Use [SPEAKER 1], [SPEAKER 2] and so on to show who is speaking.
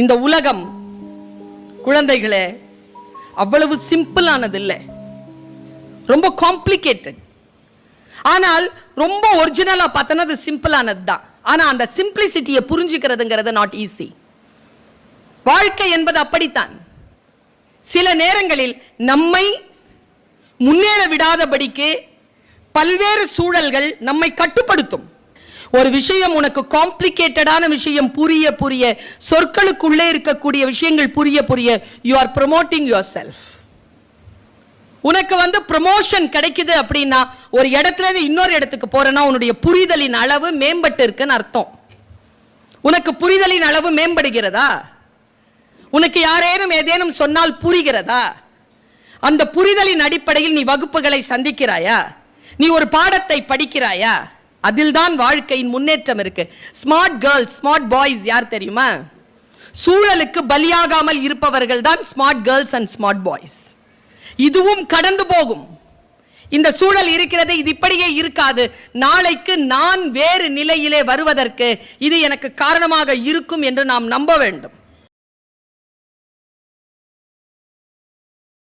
[SPEAKER 1] இந்த உலகம் குழந்தைகளே அவ்வளவு சிம்பிளானது இல்லை ரொம்ப காம்ப்ளிகேட்டட் ஆனால் ரொம்ப ஒரிஜினலாக பார்த்தோன்னா அது சிம்பிளானது தான். ஆனால் அந்த சிம்பிளிசிட்டியை புரிஞ்சுக்கிறதுங்கிறது நாட் ஈஸி வாழ்க்கை என்பது அப்படித்தான். சில நேரங்களில் நம்மை முன்னேற விடாதபடிக்கு பல்வேறு சூழல்கள் நம்மை கட்டுப்படுத்தும். ஒரு விஷயம் உனக்கு காம்ப்ளிகேட்டடான விஷயம் புரிய புரிய சொற்களுக்குள்ளே இருக்கக்கூடிய விஷயங்கள் புரிய புரிய you are promoting your self உனக்கு வந்து ப்ரமோஷன் கிடைக்குது அப்படின்னா ஒரு இடத்துல இருந்து இன்னொரு இடத்துக்கு போறேன்னா உன்னுடைய புரிதலின் அளவு மேம்பட்டு இருக்குன்னு அர்த்தம். உனக்கு புரிதலின் அளவு மேம்படுகிறதா? உனக்கு யாரேனும் ஏதேனும் சொன்னால் புரிகிறதா? அந்த புரிதலின் அடிப்படையில் நீ வகுப்புகளை சந்திக்கிறாயா? நீ ஒரு பாடத்தை படிக்கிறாயா? அதில்தான் வாழ்க்கையின் முன்னேற்றம் இருக்கு. ஸ்மார்ட் கேர்ள்ஸ் ஸ்மார்ட் பாய்ஸ் யார் தெரியுமா? சூழலுக்கு பலியாகாமல் இருப்பவர்கள் தான் smart girls and smart boys இதுவும் கடந்து போகும். இந்த சூழல் இருக்கிறது இது இப்படியே இருக்காது. நாளைக்கு நான் வேறு நிலையிலே வருவதற்கு இது எனக்கு காரணமாக இருக்கும் என்று நாம் நம்ப வேண்டும்.